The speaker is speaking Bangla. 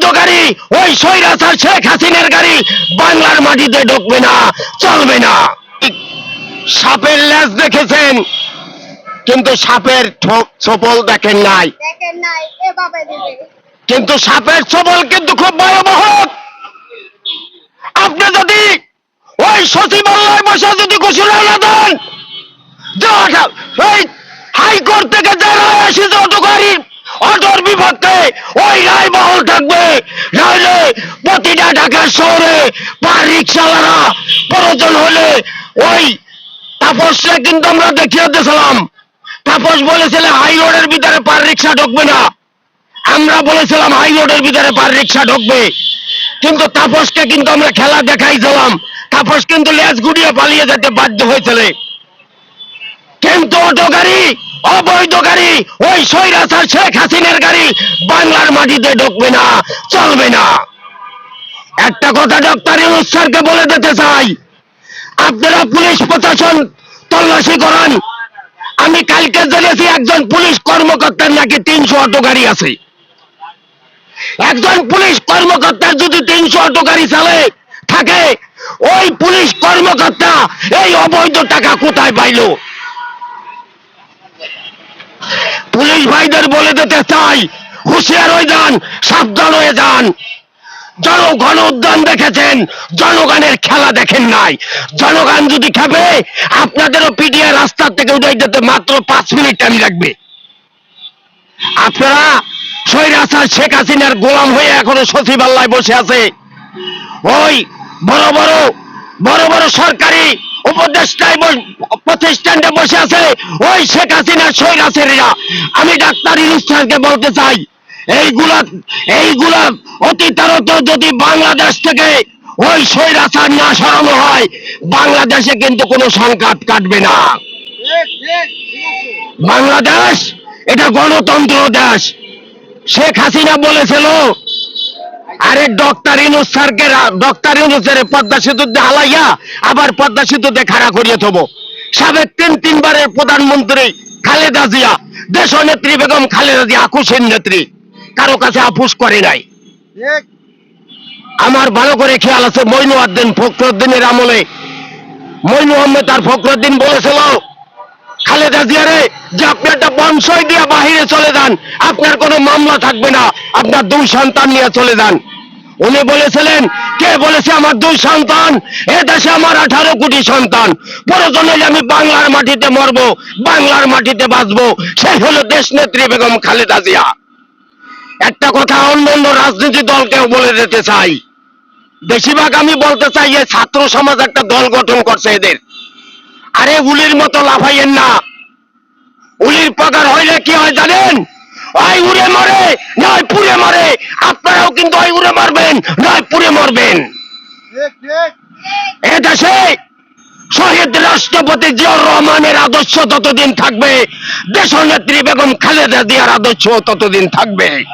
অবৈধ গাড়ি ওই সৈরাচার শেখ হাসিনার গাড়ি বাংলার মাটিতে ঢুকবে না চলবে না। সাপের দেখেছেন কিন্তু সাপের ঠোপ- দেখেন নাই। কিন্তু সাপের কিন্তু খুব ভয়াবহ। আপনি যদি ওই সচিবালয় বসে যদি ঘোষণা না দেন হাইকোর্ট থেকে যে ওই রায় বহল থাকবে। নাহলে প্রতিটা শহরে রিক্সাওয়ালা প্রয়োজন হলে ওই কিন্তু আমরা দেখিয়ে দিয়েছিলাম। তাপস হাই রোডের ভিতরে পার রিক্সা ঢুকবে না। আমরা বলেছিলাম ভিতরে পার রিক্সা ঢুকবে। কিন্তু তাপসকে কিন্তু আমরা খেলা দেখাইছিলাম। তাপস কিন্তু লেজ গুড়িয়ে পালিয়ে যেতে বাধ্য হয়েছিল। কিন্তু অটো গাড়ি অবৈধ গাড়ি, ওই সৈরাচার শেখ হাসিনার গাড়ি বাংলার মাটিতে ঢুকবে না, চলবে না। একটা কথা ডক্টর ইউনুস স্যারকে বলে দিতে চাই, আপনারা পুলিশ প্রশাসন তল্লাশি করান। আমি কালকে জেনেছি একজন পুলিশ কর্মকর্তার নাকি তিনশো অটো গাড়ি আছে। একজন পুলিশ কর্মকর্তার যদি তিনশো অটো গাড়ি চালে, থাকে, ওই পুলিশ কর্মকর্তা এই অবৈধ টাকা কোথায় পাইল? পুলিশ ভাইদের বলে দিতে চাই, হুঁশিয়ার হয়ে যান, সাবধান হয়ে যান। জনগণ উদ্যান দেখেছেন, জনগণের খেলা দেখেন নাই। জনগণ যদি খাবে আপনাদেরও পিডিয়া রাস্তার থেকে উঠে যেতে মাত্র পাঁচ মিনিট টাইম লাগবে। আপনারা সৈরাচার শেখ হাসিনার গোলাম হয়ে এখনও সচিবালয় বসে আছে। ওই বড় বড় বড় বড় সরকারি উপদেষ্টায় প্রতিষ্ঠানে বসে আছে ওই শেখ হাসিনার সৈরাচেরা আমি ডাক্তার ইনুস্থানকে বলতে চাই, এইগুলা এইগুলা অতি তাড়াতাড়ি যদি বাংলাদেশ থেকে ওই স্বৈরাচার না সরানো হয়, বাংলাদেশে কিন্তু কোনো সংকট কাটবে না। বাংলাদেশ, এটা গণতন্ত্র দেশ। শেখ হাসিনা বলেছিল আরে ডক্টর ইনুস স্যারকে ডক্টর ইনুসের পদ্মা সেতুতে হালাইয়া আবার পদ্মা সেতুতে খাড়া করিয়ে থব। সাবেক তিন তিনবারের প্রধানমন্ত্রী খালেদা জিয়া দেশ নেত্রী বেগম খালেদা জিয়া আকুশের নেত্রী। কারও কাছে আপুস করে নাই। আমার ভালো করে খেয়াল আছে মইনুদ্দিন ফখরুদ্দিনের আমলে। মইনু আহমেদ আর ফখরুদ্দিন বলেছিল খালেদা জিয়ারে যে আপনি একটা বংশই দিয়ে বাহিরে চলে যান। আপনার কোনো মামলা থাকবে না। আপনার দুই সন্তান নিয়ে চলে যান। উনি বলেছিলেন, কে বলেছে আমার দুই সন্তান? এ দেশে আমার আঠারো কোটি সন্তান। প্রয়োজন হলে আমি বাংলার মাটিতে মরবো, বাংলার মাটিতে বাঁচবো সেই হলো দেশ নেত্রী বেগম খালেদা জিয়া। একটা কথা অন্য অন্য রাজনীতি দলকেও বলে দিতে চাই। বেশিরভাগ আমি বলতে চাই, এই ছাত্র সমাজ একটা দল গঠন করছে এদের। আরে উলির মতো লাফাইয়েন না। উলির পগার হইলে কি হয় জানেন? ওই উড়ে মরে, নয় পুড়ে মরে। আপনারাও কিন্তু ওই উড়ে মারবেন, নয় পুড়ে মরবেন। এ দেশে শহীদ রাষ্ট্রপতি জিয়াউর রহমানের আদর্শ ততদিন থাকবে, দেশনেত্রী বেগম খালেদা জিয়ার আদর্শ ততদিন থাকবে।